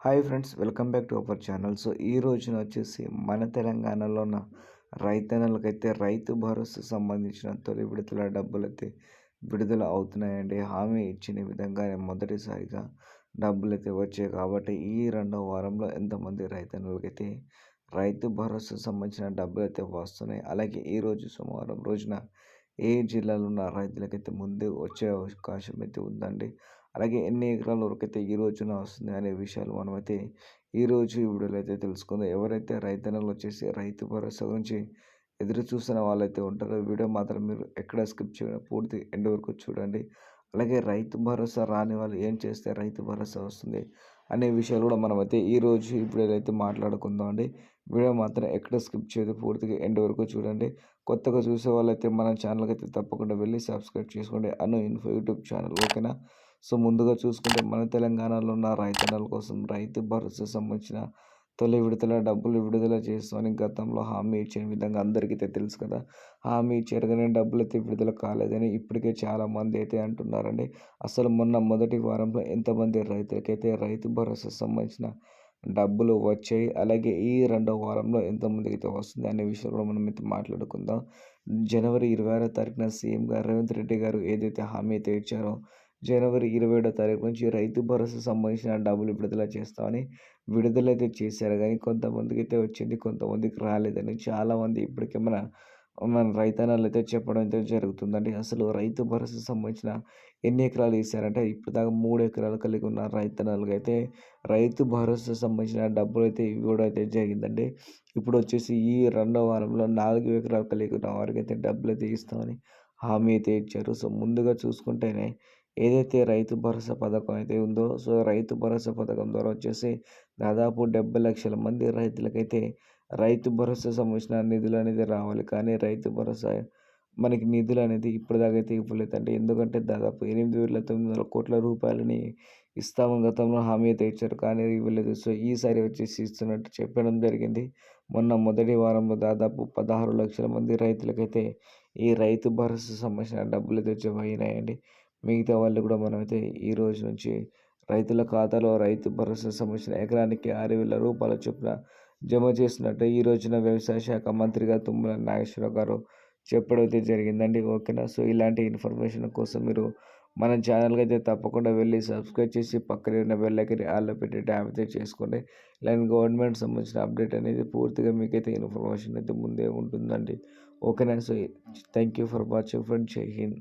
Hi friends welcome back to our channel. So ఈ రోజున వచ్చేసి మన తెలంగాణలో ఉన్న రైతన్నలకైతే రైతు భరోసా సంబంధించిన తొలి విడతల డబ్బులు అయితే విడుదల అవుతున్నాయండి. హామీ ఇచ్చిన విధంగానే మొదటిసారిగా డబ్బులు అయితే వచ్చాయి కాబట్టి ఈ రెండవ వారంలో ఎంతమంది రైతన్నులకైతే రైతు భరోసా సంబంధించిన డబ్బులు అయితే వస్తున్నాయి. అలాగే ఈరోజు సోమవారం రోజున ఏ జిల్లాలో ఉన్న రైతులకైతే ముందే వచ్చే అవకాశం అయితే ఉందండి. అలాగే ఎన్ని ఎకరాల వరకు అయితే ఈ రోజున వస్తుంది అనే విషయాలు మనమైతే ఈరోజు ఈ వీడియోలో అయితే తెలుసుకుందాం. ఎవరైతే రైతన్నలు వచ్చేసి రైతు భరోసా గురించి ఎదురు చూస్తున్న వాళ్ళైతే ఉంటారో వీడియో మాత్రం మీరు ఎక్కడ స్కిప్ చేయడం పూర్తి ఎండ్ వరకు చూడండి. అలాగే రైతు భరోసా రాని వాళ్ళు ఏం చేస్తే రైతు భరోసా వస్తుంది అనే విషయాలు కూడా మనమైతే ఈరోజు ఇప్పుడు ఏదైతే అయితే మాట్లాడుకుందాం అండి. వీడియో మాత్రం ఎక్కడ స్కిప్ చేయదు పూర్తిగా ఎండ్ వరకు చూడండి. కొత్తగా చూసే వాళ్ళైతే మన ఛానల్కి అయితే తప్పకుండా వెళ్ళి సబ్స్క్రైబ్ చేసుకోండి. అను ఇన్ఫో యూట్యూబ్ ఛానల్ ఓకేనా? సో ముందుగా చూసుకుంటే మన తెలంగాణలో ఉన్న రైతన్నల కోసం రైతు భరోసా సంబంధించిన తొలి విడతల డబ్బులు విడుదల చేస్తామని గతంలో హామీ ఇచ్చిన విధంగా అందరికీ అయితే తెలుసు కదా. హామీ ఇచ్చారు కానీ డబ్బులు అయితే విడుదల కాలేదని ఇప్పటికే చాలామంది అయితే అంటున్నారండి. అసలు మొన్న మొదటి వారంలో ఎంతమంది రైతులకైతే రైతు భరోసా సంబంధించిన డబ్బులు వచ్చాయి? అలాగే ఈ రెండవ వారంలో ఎంతమందికి అయితే వస్తుంది అనే విషయం కూడా మనం అయితే మాట్లాడుకుందాం. జనవరి ఇరవై ఆరో తారీఖున సీఎం గారు రేవంత్ రెడ్డి గారు ఏదైతే హామీ అయితే ఇచ్చారో జనవరి ఇరవై ఏడో తారీఖు నుంచి రైతు భరోసా సంబంధించిన డబ్బులు విడుదల చేస్తామని విడుదల అయితే చేశారు. కానీ కొంతమందికి అయితే వచ్చింది కొంతమందికి రాలేదని చాలామంది ఇప్పటికే మన మన రైతన్నలు అయితే చెప్పడం అయితే జరుగుతుందండి. అసలు రైతు భరోసా సంబంధించిన ఎన్ని ఎకరాలు ఇస్తారంటే ఇప్పుడు దాకా మూడు ఎకరాలు కలిగి ఉన్న రైతన్నలకు అయితే రైతు భరోసా సంబంధించిన డబ్బులు అయితే ఇవ్వడం అయితే జరిగిందండి. ఇప్పుడు వచ్చేసి ఈ రెండో వారంలో నాలుగు ఎకరాలు కలిగి ఉన్న వారికి అయితే డబ్బులు అయితే ఇస్తామని హామీ అయితే ఇచ్చారు. సో ముందుగా చూసుకుంటేనే ఏదైతే రైతు భరోసా పథకం అయితే ఉందో సో రైతు భరోసా పథకం ద్వారా వచ్చేసి దాదాపు డెబ్బై లక్షల మంది రైతులకైతే రైతు భరోసా సంబంధించిన నిధులు అనేది రావాలి. కానీ రైతు భరోసా మనకి నిధులు అనేది ఇప్పటిదాకా అయితే అంటే ఎందుకంటే దాదాపు ఎనిమిది వేల తొమ్మిది వందల కోట్ల రూపాయలని ఇస్తామని గతంలో హామీ అయితే ఇచ్చారు. కానీ ఇవ్వలేదు. సో ఈసారి వచ్చేసి ఇస్తున్నట్టు చెప్పడం జరిగింది. మొన్న మొదటి వారంలో దాదాపు పదహారు లక్షల మంది రైతులకైతే ఈ రైతు భరోసా సంబంధించిన డబ్బులు అయితే జమ అయినాయండి మిగతా వాళ్ళు కూడా మనమైతే ఈ రోజు నుంచి రైతుల ఖాతాలో రైతు భరోసా సంబంధించిన ఎకరానికి ఆరు వేల రూపాయల చొప్పున జమ చేస్తున్నట్టు ఈ రోజున వ్యవసాయ శాఖ మంత్రిగా తుమ్మల నాగేశ్వరరావు గారు చెప్పడం అయితే జరిగిందండి. ఓకేనా? సో ఇలాంటి ఇన్ఫర్మేషన్ కోసం మీరు మన ఛానల్కి అయితే తప్పకుండా వెళ్ళి సబ్స్క్రైబ్ చేసి పక్కనే ఉన్న బెల్లకి ఆల్లో పెట్టి ట్యాప్ అయితే చేసుకోండి. ఇలాంటి గవర్నమెంట్ సంబంధించిన అప్డేట్ అనేది పూర్తిగా మీకైతే ఇన్ఫర్మేషన్ అయితే ముందే ఉంటుందండి. ఓకేనా? So thank you for watching friend జై హింద్.